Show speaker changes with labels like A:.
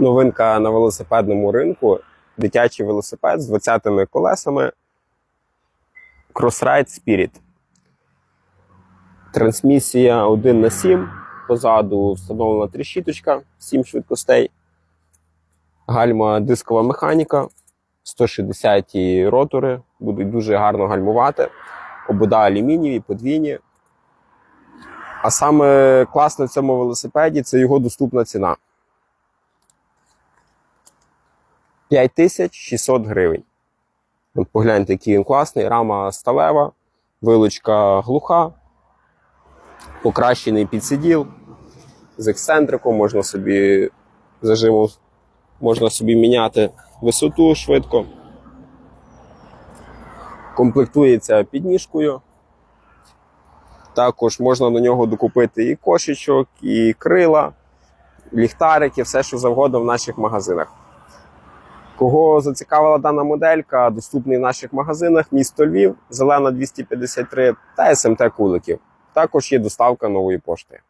A: Новинка на велосипедному ринку. Дитячий велосипед з 20 колесами Crossride Spirit. Трансмісія 1 на 7. Позаду встановлена тріщіточка, 7 швидкостей. Гальма дискова механіка. 160 ротори будуть дуже гарно гальмувати. Обода алюмінієві, подвійні. А саме класне в цьому велосипеді це його доступна ціна. 5600 гривень. От погляньте, який він класний. Рама сталева, вилучка глуха, покращений підсиділ з ексцентриком, можна собі зажиму, можна собі міняти висоту швидко. Комплектується підніжкою. Також можна до нього докупити і кошечок, і крила, ліхтарики, все, що завгодно в наших магазинах. Кого зацікавила дана моделька, доступний в наших магазинах місто Львів, Зелена 253 та СМТ Куликів. Також є доставка нової пошти.